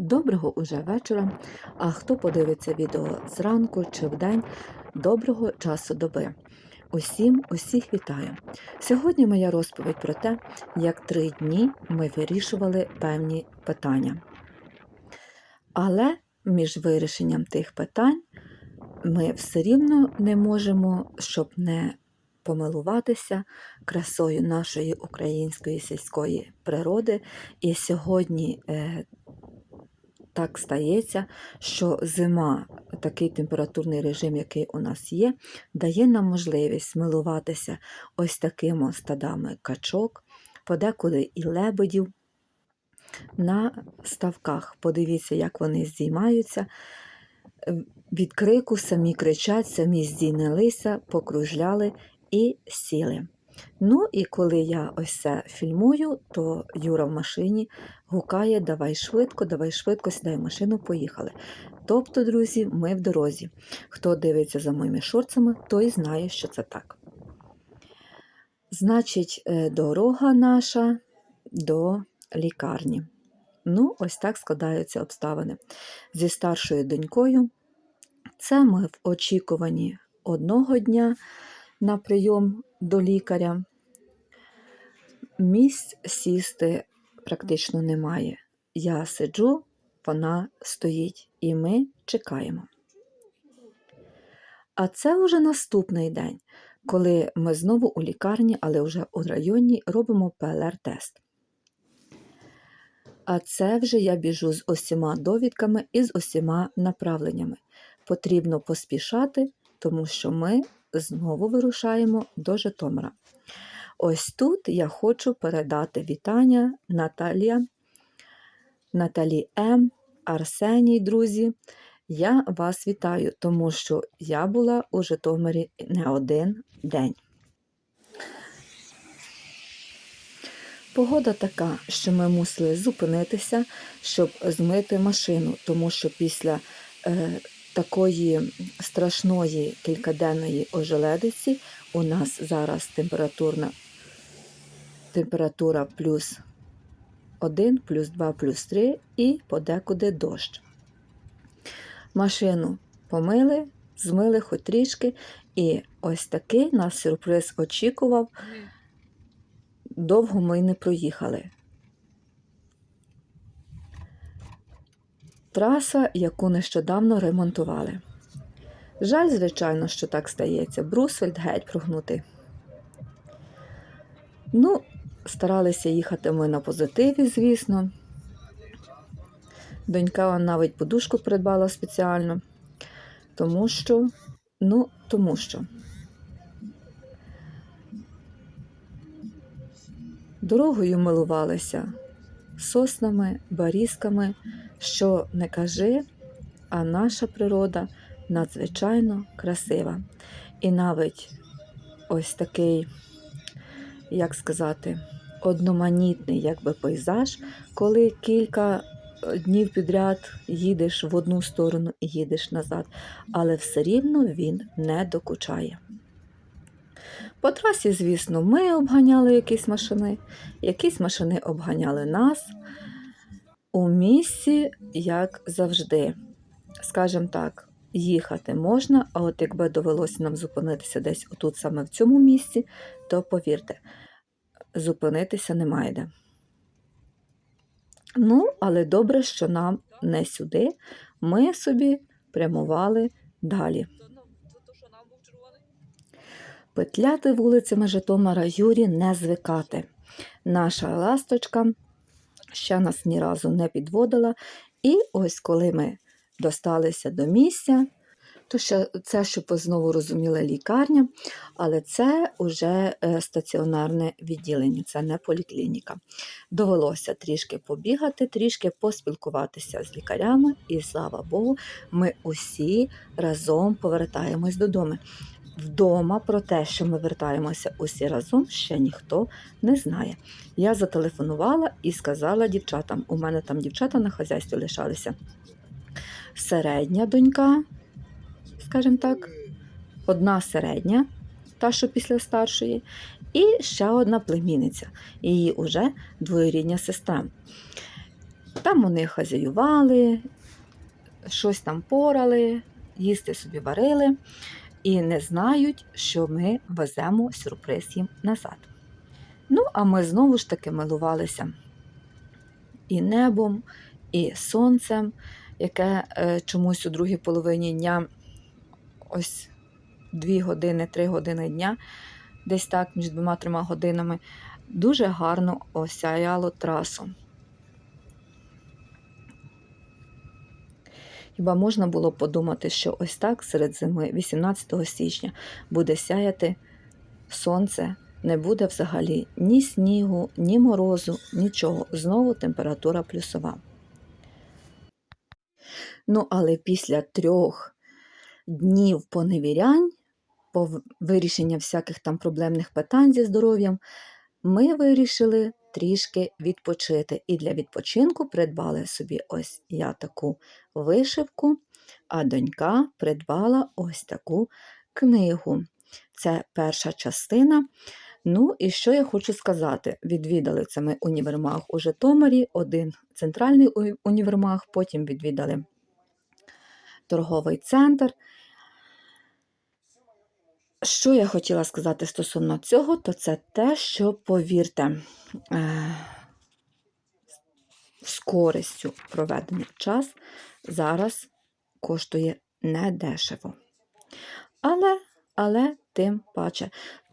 Доброго уже вечора. А хто подивиться відео зранку чи вдень, доброго часу доби. Усім, усіх вітаю. Сьогодні моя розповідь про те, як три дні ми вирішували певні питання. Але між вирішенням тих питань ми все рівно не можемо, щоб не помилуватися красою нашої української сільської природи. І сьогодні е, так стається, що зима, такий температурний режим, який у нас є, дає нам можливість милуватися ось такими стадами качок, подекуди і лебедів. На ставках. Подивіться, як вони здіймаються. Від крику самі кричать, самі здійнялися, покружляли і сіли. Ну і коли я ось це фільмую, то Юра в машині гукає Давай швидко, давай швидко, сідай в машину, поїхали. Тобто, друзі, ми в дорозі. Хто дивиться за моїми шорцами, той знає, що це так. Значить, е, дорога наша до лікарні. Ну, ось так складаються обставини. Зі старшою донькою це ми в очікуванні одного дня на прийом до лікаря. Місць сісти практично немає. Я сиджу, вона стоїть, і ми чекаємо. А це вже наступний день, коли ми знову у лікарні, але вже у районі робимо ПЛР-тест. А це вже я біжу з усіма довідками і з усіма направленнями. Потрібно поспішати, тому що ми знову вирушаємо до Житомира. Ось тут я хочу передати вітання Наталія, Наталі М, Арсеній, друзі. Я вас вітаю, тому що я була у Житомирі не один день. Погода така, що ми мусили зупинитися, щоб змити машину, тому що після е, такої страшної кількаденної ожеледиці у нас зараз температурна температура плюс 1, плюс 2, плюс 3 і подекуди дощ. Машину помили, змили хоч трішки, і ось такий нас сюрприз очікував. Довго ми не проїхали. Траса, яку нещодавно ремонтували. Жаль, звичайно, що так стається. Брусфельд геть прогнутий. Ну, старалися їхати ми на позитиві, звісно. Донька навіть подушку придбала спеціально, тому що, ну, тому що. Дорогою милувалися соснами, барізками, що не кажи, а наша природа надзвичайно красива. І навіть ось такий, як сказати, одноманітний якби пейзаж, коли кілька днів підряд їдеш в одну сторону і їдеш назад, але все рівно він не докучає. По трасі, звісно, ми обганяли якісь машини, якісь машини обганяли нас. У місці, як завжди, скажімо так, їхати можна, а от якби довелося нам зупинитися десь отут саме в цьому місці, то повірте, зупинитися немає де. Ну, але добре, що нам не сюди, ми собі прямували далі. Петляти вулицями Житомира Юрі не звикати. Наша ласточка ще нас ні разу не підводила. І ось коли ми досталися до місця, то ще це, щоб ви знову розуміли, лікарня, але це вже стаціонарне відділення, це не поліклініка. Довелося трішки побігати, трішки поспілкуватися з лікарями, і слава Богу, ми усі разом повертаємось додому. Вдома про те, що ми вертаємося усі разом, ще ніхто не знає. Я зателефонувала і сказала дівчатам: у мене там дівчата на хазяйстві лишалися. Середня донька, скажімо так, одна середня, та, що після старшої, і ще одна племінниця, її уже двоюрідня сестра. Там вони хазяювали, щось там порали, їсти собі варили і не знають, що ми веземо сюрприз їм назад. Ну, а ми знову ж таки милувалися і небом, і сонцем, яке е, чомусь у другій половині дня, ось дві години, три години дня, десь так, між двома-трьома годинами, дуже гарно осяяло трасу. Хіба можна було подумати, що ось так серед зими, 18 січня, буде сяяти сонце, не буде взагалі ні снігу, ні морозу, нічого. Знову температура плюсова. Ну, але після трьох днів поневірянь, по вирішення всяких там проблемних питань зі здоров'ям, ми вирішили трішки відпочити. І для відпочинку придбали собі ось я таку вишивку, а донька придбала ось таку книгу. Це перша частина. Ну і що я хочу сказати? Відвідали це ми універмаг у Житомирі, один центральний універмаг, потім відвідали торговий центр. Що я хотіла сказати стосовно цього, то це те, що, повірте, е, з користю проведений час зараз коштує недешево. Але, але тим паче,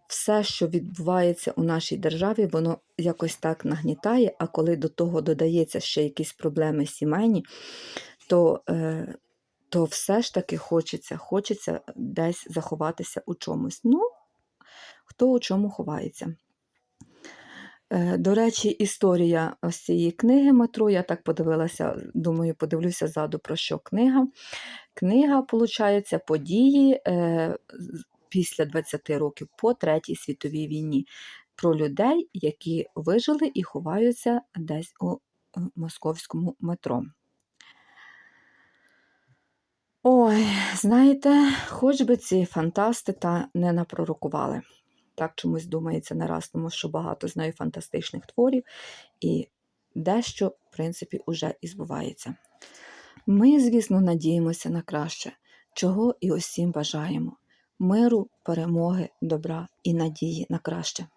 все, що відбувається у нашій державі, воно якось так нагнітає, а коли до того додається ще якісь проблеми сімейні, то, е, то все ж таки хочеться, хочеться десь заховатися у чомусь. Ну, хто у чому ховається. Е, До речі, історія ось цієї книги метро, я так подивилася, думаю, подивлюся ззаду, про що книга. Книга, виходить, події е, після 20 років по Третій світовій війні про людей, які вижили і ховаються десь у е, московському метро. Ой, знаєте, хоч би ці фантасти та не напророкували. Так чомусь думається не раз, тому що багато знаю фантастичних творів, і дещо, в принципі, уже і збувається. Ми, звісно, надіємося на краще, чого і усім бажаємо. Миру, перемоги, добра і надії на краще.